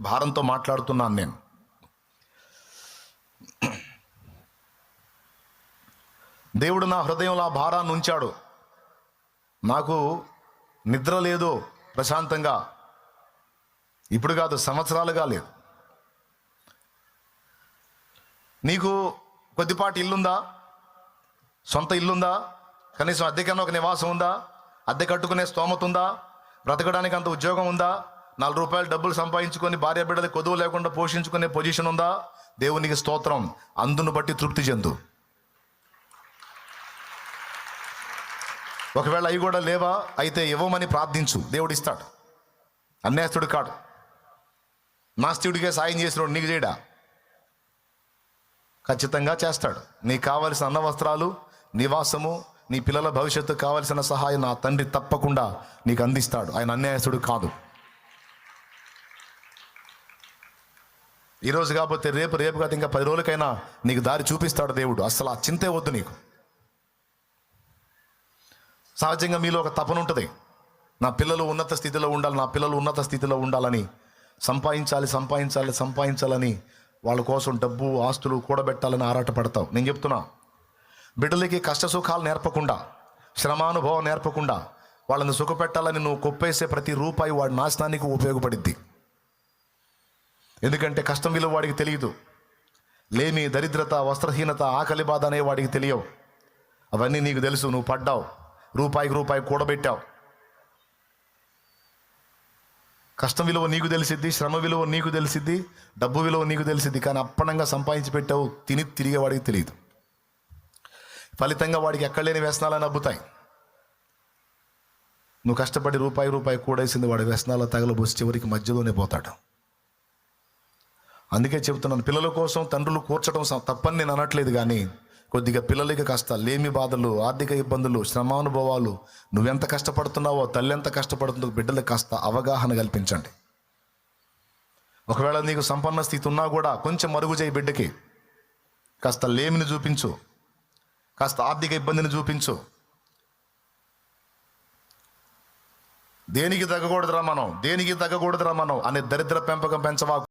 భారంతో మాట్లాడుతున్నాను నేను. దేవుడు నా హృదయంలో ఆ భారాన్ని ఉంచాడు. నాకు నిద్ర లేదు ప్రశాంతంగా. ఇప్పుడు కాదు సంవత్సరాలుగా లేదు. నీకు కొద్దిపాటి ఇల్లుందా? సొంత ఇల్లుందా? కనీసం అద్దెకన్నా ఒక నివాసం ఉందా? అద్దె కట్టుకునే స్తోమత ఉందా? బ్రతకడానికి అంత ఉద్యోగం ఉందా? నాలుగు రూపాయలు డబ్బులు సంపాదించుకొని భార్య బిడ్డలు కొదువు లేకుండా పోషించుకునే పొజిషన్ ఉందా? దేవునికి స్తోత్రం. అందును బట్టి తృప్తి చెందు. ఒకవేళ అవి కూడా లేవా అయితే ఇవ్వమని ప్రార్థించు. దేవుడు ఇస్తాడు అన్యాస్తుడు కాడు. నాస్తివుడికే సాయం చేసినోడు నీకు చేయడా? ఖచ్చితంగా చేస్తాడు. నీకు కావలసిన అన్న వస్త్రాలు నివాసము నీ పిల్లల భవిష్యత్తు కావలసిన సహాయం నా తండ్రి తప్పకుండా నీకు అందిస్తాడు. ఆయన అన్యాయస్తుడు కాదు. ఈరోజు కాకపోతే రేపు రేపు కాదు ఇంకా పది రోజులకైనా నీకు దారి చూపిస్తాడు దేవుడు. అసలు ఆ చింతే వద్దు నీకు. సహజంగా మీలో ఒక తపన ఉంటుంది. నా పిల్లలు ఉన్నత స్థితిలో ఉండాలి నా పిల్లలు ఉన్నత స్థితిలో ఉండాలని సంపాదించాలి సంపాదించాలి సంపాదించాలని వాళ్ళ కోసం డబ్బు ఆస్తులు కూడబెట్టాలని ఆరాటపడతావు. నేను చెప్తున్నా బిడ్డలకి కష్ట సుఖాలు నేర్పకుండా శ్రమానుభవం నేర్పకుండా వాళ్ళని సుఖపెట్టాలని నువ్వు కొప్పేసే ప్రతి రూపాయి వాడి నాశనానికి ఉపయోగపడిద్ది. ఎందుకంటే కష్టం విలువ వాడికి తెలియదు. లేమి దరిద్రత వస్త్రహీనత ఆకలి బాధ అనే వాడికి తెలియవు. అవన్నీ నీకు తెలుసు నువ్వు పడ్డావు. రూపాయికి రూపాయి కూడబెట్టావు. కష్టం విలువ నీకు తెలిసిద్ది శ్రమ విలువ నీకు తెలిసిద్ది డబ్బు విలువ నీకు తెలిసిద్ది కానీ అప్పనంగా సంపాదించి పెట్టావు తిని తిరిగే వాడికి తెలియదు. ఫలితంగా వాడికి ఎక్కడలేని వ్యసనాలని అబ్బుతాయి నువ్వు కష్టపడి రూపాయి రూపాయి కూడేసింది వాడి వ్యసనాల తగలబోసి చివరికి మధ్యలోనే పోతాడు. అందుకే చెబుతున్నాను పిల్లల కోసం తండ్రులు కూర్చడం తప్పని నేను అనట్లేదు కానీ కొద్దిగా పిల్లలకి కాస్త లేమి బాధలు ఆర్థిక ఇబ్బందులు శ్రమానుభవాలు నువ్వెంత కష్టపడుతున్నావో తల్లి ఎంత కష్టపడుతుందో బిడ్డలకు కాస్త అవగాహన కల్పించండి. ఒకవేళ నీకు సంపన్న స్థితి ఉన్నా కూడా కొంచెం మరుగు చేయి బిడ్డకి. కాస్త లేమిని చూపించు. కాస్త ఆర్థిక ఇబ్బందిని చూపించు. దేనికి తగ్గకూడదురా మనం? దేనికి తగ్గకూడదురా మనం? అనే దరిద్ర పెంపకం పెంచవా